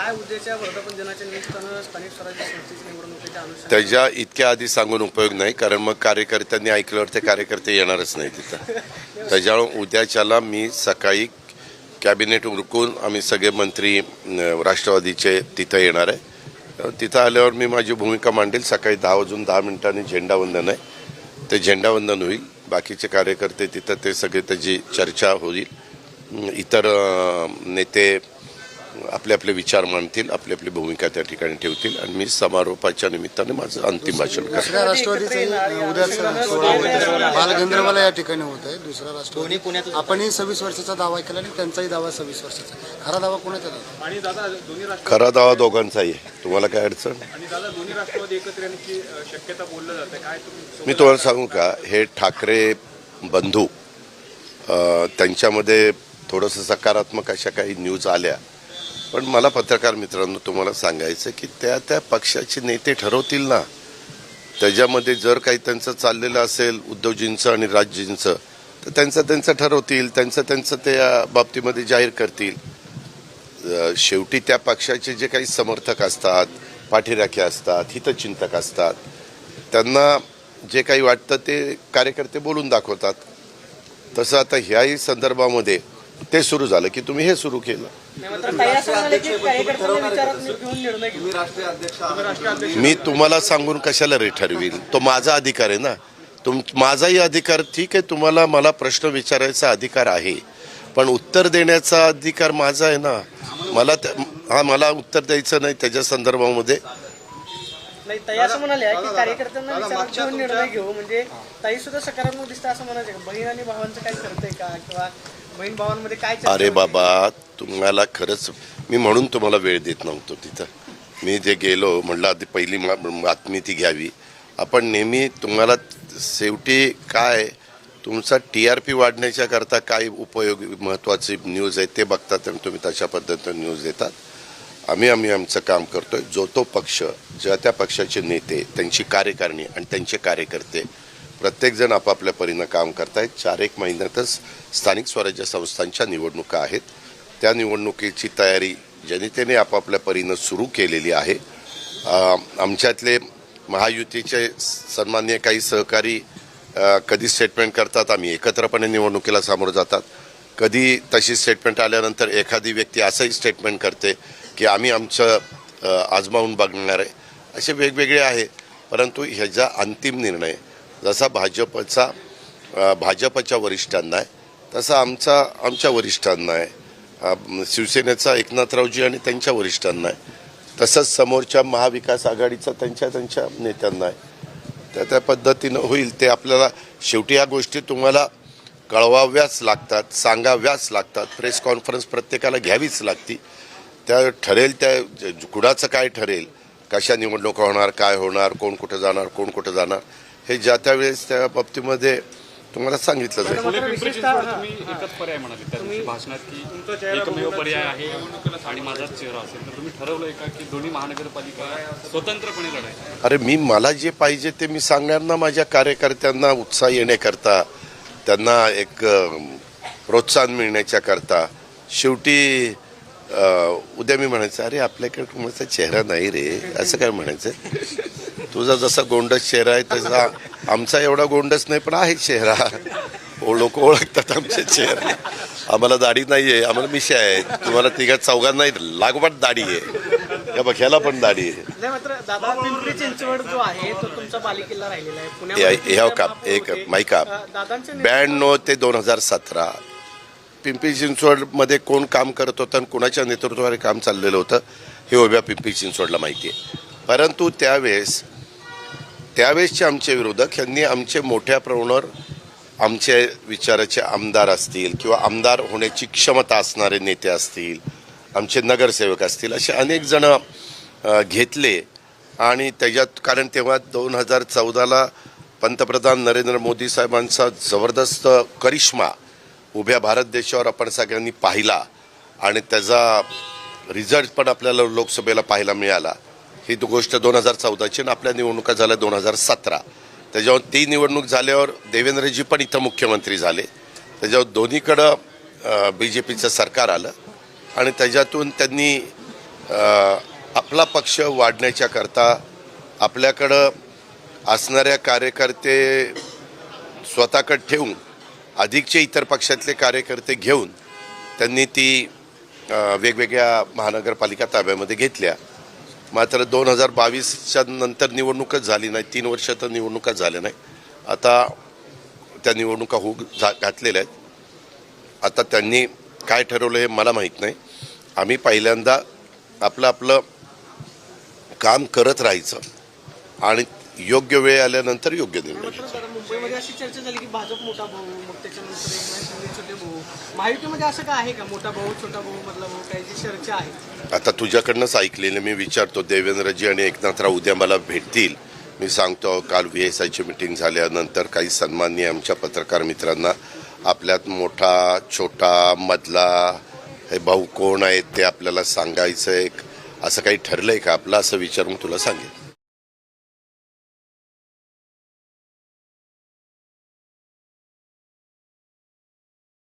काय उद्याच्या वर्धापन दिनाच्या निमित्तानं स्थानिक स्वराज्य संस्थेची निवडणुकीच्या अनुषंगाने त्याच्या इतक्या आधी सांगून उपयोग नाही कारण मग कार्यकर्त्यांनी ऐकल्यावर ते कार्यकर्ते येणारच नाही तिथं. त्याच्यामुळे उद्याच्याला मी सकाळी कॅबिनेट उरकून आम्ही सगळे मंत्री राष्ट्रवादीचे तिथं येणार आहे. तिथं आल्यावर मी माझी भूमिका मांडेल. सकाळी दहा वाजून दहा मिनिटांनी झेंडावंदन आहे. ते झेंडावंदन होईल. बाकीचे कार्यकर्ते तिथं ते सगळे त्याची चर्चा होईल. इतर नेते आपले आपले विचार मांडतील आपली आपली भूमिका त्या ठिकाणी ठेवतील आणि मी समारोपाच्या निमित्ताने माझं अंतिम भाषण करेन. दुसऱ्या राष्ट्रवादीचं बालगंधर्वाला या ठिकाणी होत आहे. दुसरा राष्ट्रवादी आपणही सव्वीस वर्षाचा दावा केला आणि त्यांचाही दावा सव्वीस वर्षाचा खरा दावा कोणाचा खरा दावा दोघांचाही आहे. तुम्हाला काय अडचण? आणि दादा दोन्ही राष्ट्रवादी एकत्र येण्याची अ, शक्यता बोललं जाते. काय तुम्ही मी तुम्हाला सांगू का? हे ठाकरे बंधू त्यांच्यामध्ये थोडंसं सकारात्मक अशा काही न्यूज आल्या. पण मला पत्रकार मित्रांनो तुम्हाला सांगायचं की त्या त्या पक्षाचे नेते ठरवतील ना. त्याच्यामध्ये जर काही त्यांचं चाललेलं असेल उद्धवजींचं आणि राजजींचं तर त्यांचं त्यांचं ठरवतील त्यांचं त्यांचं त्या बाबतीमध्ये जाहीर करतील. शेवटी त्या पक्षाचे जे काही समर्थक असतात पाठीराखे असतात हितचिंतक असतात त्यांना जे काही वाटतं ते कार्यकर्ते बोलून दाखवतात. तसं आता ह्याही संदर्भामध्ये ते सुरू झालं की तुम्ही हे सुरू केलं. मात्र ताई असं म्हणाले की कार्यकर्त्यांना विचारात घेऊन निर्णय घेऊ तुम्ही राष्ट्रीय अध्यक्ष मी तुम्हाला सांगून कशाला रे ठरवील? तो माझा अधिकार आहे ना. तुम माझाही अधिकार ठीक आहे तुम्हाला मला प्रश्न विचारायचा अधिकार आहे. पण उत्तर देण्याचा अधिकार माझा आहे ना. मला त्या- हा मला उत्तर द्यायचं नाही त्याच्या संदर्भामध्ये. नाही ताई असं म्हणाले की कार्यकर्त्यांना विचारात घेऊन निर्णय घेऊ. म्हणजे ताई सुद्धा सकारात्मक दिसतं असं म्हणायचं का? बहीण आणि भावांचं काय करतंय का? किंवा बहीण भावांमध्ये काय अरे? बाबा तुम्हाला खरंच मी म्हणून तुम्हाला वेळ देत नव्हतो तिथं. मी जे गेलो म्हटलं आधी पहिली मा- बातमी ती घ्यावी. आपण नेहमी तुम्हाला शेवटी काय तुमचा टी आर पी वाढण्याच्या करता काय उपयोग महत्त्वाची न्यूज आहे ते बघतात आणि तुम्ही तशा पद्धतीने न्यूज देतात. आम्ही आम्ही आमचं काम करतोय. जो तो पक्ष ज्या त्या पक्षाचे नेते त्यांची कार्यकारिणी आणि त्यांचे कार्यकर्ते प्रत्येकजण आपापल्या परीनं काम करतायत. चार एक महिन्यातच स्थानिक स्वराज्य संस्थांच्या निवडणुका आहेत. त्या निवडणुकीची तयारी जनतेने आपापल्या परीनं सुरू केलेली आहे. आमच्यातले महायुतीचे सन्मान्य काही सहकारी कधी स्टेटमेंट करतात आम्ही एकत्रपणे निवडणुकीला सामोरं जातात. कधी तशी स्टेटमेंट आल्यानंतर एखादी व्यक्ती असंही स्टेटमेंट करते. की आम्ही आमचं आजमावून बघणार आहे असे वेगवेगळे आहे परंतु ह्याचा अंतिम निर्णय जसा भाजपचा भाजपच्या वरिष्ठांना आहे तसा आमचा आमच्या वरिष्ठांना आहे. शिवसेनेचा एकनाथरावजी आणि त्यांच्या वरिष्ठांना आहे. तसंच समोरच्या महाविकास आघाडीचा त्यांच्या त्यांच्या नेत्यांना आहे. त्या त्या पद्धतीनं होईल ते आपल्याला शेवटी या गोष्टी तुम्हाला कळवाव्याच लागतात सांगाव्याच लागतात. प्रेस कॉन्फरन्स प्रत्येकाला घ्यावीच लागती. त्या ठरेल त्या ज- कुणाचं काय ठरेल? कशा निवडणुका होणार काय होणार कोण कुठं जाणार कोण कुठं जाणार? हे ज्या त्या वेळेस त्या बाबतीमध्ये तुम्हाला सांगितलं जाईल. मात्र पिंपरी विशेषतः चिंचवड तुम्ही एकच पर्याय म्हणाले त्या दिवशी भाषणात की एकमेव पर्याय आहे आणि माझाच चेहरा असेल तर तुम्ही ठरवलंय का की दोन्ही महानगरपालिका स्वतंत्रपणे लढायचं अरे मी मला जे पाहिजे ते मी सांगणार ना माझ्या कार्यकर्त्यांना उत्साह येण्याकरता त्यांना एक प्रोत्साहन मिळण्याच्या करता शेवटी उद्या मी म्हणायचं अरे आपल्याकडे कुणाचा चेहरा नाही रे. असं काय म्हणायचं? तुझा जसा गोंडस चेहरा आहे तसा आमचा एवढा गोंडस नाही पण आहे चेहरा. लोक ओळखतात आमचे चेहरा. आम्हाला दाढी नाही आहे आम्हाला मिशा आहे तुम्हाला तिघा चौघांना लागवट दाढी आहे. या बघ ह्याला पण दाढी आहे. आहे हे पुण्यामध्ये का महापौर एक नेतृत्व- ब्याण्णव ते दोन हजार सतरा. पिंपरी चिंचवडमध्ये कोण काम करत होतं आणि कोणाच्या नेतृत्वाने काम चाललेलं होतं हे उभ्या पिंपरी चिंचवडला माहिती आहे. परंतु त्यावेळेस त्यावेळेसचे आमचे विरोधक यांनी आमचे मोठ्या प्रमाणावर आमचे विचाराचे आमदार असतील किंवा आमदार होण्याची क्षमता असणारे नेते असतील आमचे नगरसेवक असतील असे अनेक जण घेतले. आणि त्याच्यात कारण तेव्हा दोन हजार चौदाला पंतप्रधान नरेंद्र मोदी साहेबांचा जबरदस्त करिश्मा उभ्या भारत देशावर आपण सगळ्यांनी पाहिला आणि त्याचा रिझल्ट पण आपल्याला लोकसभेला पाहायला मिळाला. ही गोष्ट दोन हजार चौदाची आणि आपल्या निवडणुका झाल्या दोन हजार सतरा. त्याच्यावर ती निवडणूक झाल्यावर देवेंद्रजी पण इथं मुख्यमंत्री झाले. त्याच्यावर दोन्हीकडं बी जे पीचं सरकार आलं आणि त्याच्यातून त्यांनी आपला पक्ष वाढण्याच्या करता आपल्याकडं असणाऱ्या कार्यकर्ते स्वतःकडे ठेवून अधिकचे इतर पक्षातले कार्यकर्ते घेऊन त्यांनी ती वेगवेगळ्या महानगरपालिका ताब्यामध्ये घेतल्या. मात्र दोन हजार बावीसच्या नंतर निवडणूकच झाली नाही. तीन वर्ष तर निवडणुका झाल्या नाही. आता त्या निवडणुका होऊ झा घातलेल्या आहेत. आता त्यांनी काय ठरवलं हे मला माहीत नाही. आम्ही पहिल्यांदा आपलं आपलं काम करत राहायचं. आणि योग्य वेळ आल्यानंतर योग्य निर्णय मुंबईमध्ये अशी चर्चा झाली की भाजप मोठा भाऊ मग त्याच्यानंतर छोटे भाऊ. महायुतीमध्ये असं काय आहे का? मोठा भाऊ छोटा भाऊ मधला भाऊ जी चर्चा आहे? आता तुझ्याकडनंच ऐकलेलं मी विचारतो देवेंद्रजी आणि एकनाथराव उद्या मला भेटतील. मी सांगतो काल व्ही एस आयची मिटिंग झाल्यानंतर काही सन्माननीय आमच्या पत्रकार मित्रांना आपल्यात मोठा छोटा मधला हे भाऊ कोण आहेत ते आपल्याला सांगायचं आहे असं काही ठरलंय का? आपलं असं विचारून तुला सांगेल